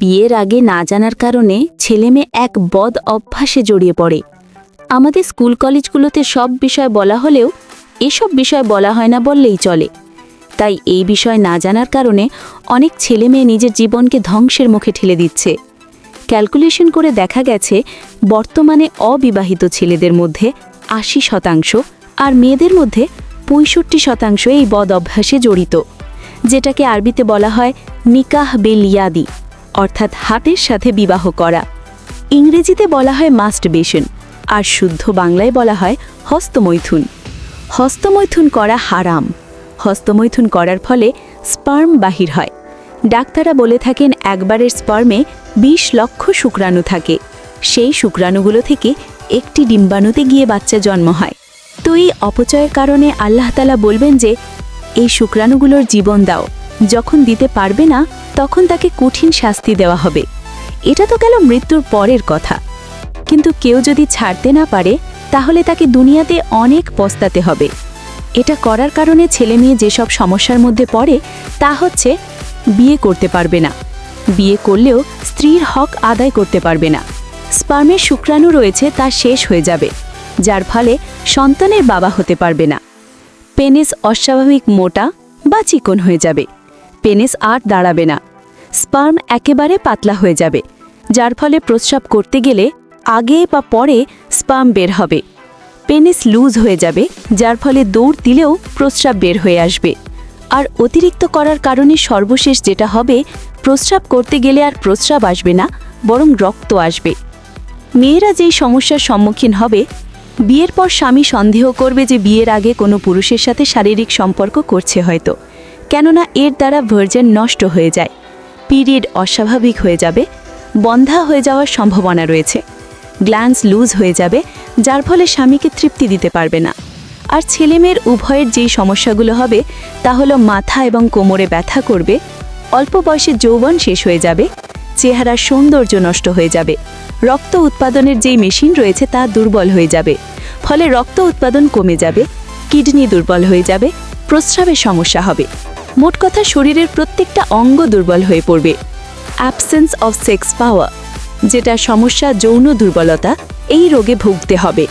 বিয়ের আগে না জানার কারণে ছেলেমেয়ে এক বদ অভ্যাসে জড়িয়ে পড়ে। আমাদের স্কুল কলেজগুলোতে সব বিষয় বলা হলেও এসব বিষয় বলা হয় না বললেই চলে। তাই এই বিষয় না জানার কারণে অনেক ছেলেমেয়ে নিজের জীবনকে ধ্বংসের মুখে ঠেলে দিচ্ছে। ক্যালকুলেশন করে দেখা গেছে, বর্তমানে অবিবাহিত ছেলেদের মধ্যে আশি শতাংশ আর মেয়েদের মধ্যে পঁয়ষট্টি শতাংশ এই বদ অভ্যাসে জড়িত, যেটাকে আরবিতে বলা হয় নিকাহ বেলিয়াদি অর্থাৎ হাতের সাথে বিবাহ করা। ইংরেজিতে বলা হয় মাস্টবেশন, আর শুদ্ধ বাংলায় বলা হয় হস্তমৈথুন। হস্তমৈথুন করা হারাম। হস্তমৈথুন করার ফলে স্পার্ম বাহির হয়। ডাক্তাররা বলে থাকেন, একবারের স্পার্মে ২০ লক্ষ শুক্রাণু থাকে। সেই শুক্রাণুগুলো থেকে একটি ডিম্বাণুতে গিয়ে বাচ্চা জন্ম হয়। তো এই অপচয়ের কারণে আল্লাহ তালা বলবেন যে, এই শুক্রাণুগুলোর জীবন দাও। যখন দিতে পারবে না তখন তাকে কঠিন শাস্তি দেওয়া হবে। এটা তো গেল মৃত্যুর পরের কথা। কিন্তু কেউ যদি ছাড়তে না পারে, তাহলে তাকে দুনিয়াতে অনেক পস্তাতে হবে। এটা করার কারণে ছেলে মেয়ে যেসব সমস্যার মধ্যে পড়ে, তা হচ্ছে বিয়ে করতে পারবে না। বিয়ে করলেও স্ত্রীর হক আদায় করতে পারবে না। স্পার্মের শুক্রাণু রয়েছে, তা শেষ হয়ে যাবে, যার ফলে সন্তানের বাবা হতে পারবে না। পেনিস অস্বাভাবিক মোটা বা চিকন হয়ে যাবে। পেনিস আর দাঁড়াবে না। স্পার্ম একেবারে পাতলা হয়ে যাবে, যার ফলে প্রস্রাব করতে গেলে আগে বা পরে স্পার্ম বের হবে। পেনিস লুজ হয়ে যাবে, যার ফলে দৌড় দিলেও প্রস্রাব বের হয়ে আসবে। আর অতিরিক্ত করার কারণে সর্বশেষ যেটা হবে, প্রস্রাব করতে গেলে আর প্রস্রাব আসবে না, বরং রক্ত আসবে। মেয়েরা যেই সমস্যার সম্মুখীন হবে, বিয়ের পর স্বামী সন্দেহ করবে যে বিয়ের আগে কোনো পুরুষের সাথে শারীরিক সম্পর্ক করছে হয়তো, কেননা এর দ্বারা ভার্জেন নষ্ট হয়ে যায়। পিরিয়ড অস্বাভাবিক হয়ে যাবে, বন্ধা হয়ে যাওয়ার সম্ভাবনা রয়েছে। গ্ল্যান্স লুজ হয়ে যাবে, যার ফলে স্বামীকে তৃপ্তি দিতে পারবে না। আর ছেলেমেয়ের উভয়ের যেই সমস্যাগুলো হবে, তা হলো মাথা এবং কোমরে ব্যথা করবে, অল্প বয়সে যৌবন শেষ হয়ে যাবে, চেহারার সৌন্দর্য নষ্ট হয়ে যাবে, রক্ত উৎপাদনের যেই মেশিন রয়েছে তা দুর্বল হয়ে যাবে, ফলে রক্ত উৎপাদন কমে যাবে, কিডনি দুর্বল হয়ে যাবে, প্রস্রাবের সমস্যা হবে। মোট কথা শরীরের প্রত্যেকটা অঙ্গ দুর্বল হয়ে পড়বে। অ্যাবসেন্স অফ সেক্স পাওয়ার যেটা সমস্যা যৌন দুর্বলতা, এই রোগে ভুগতে হবে।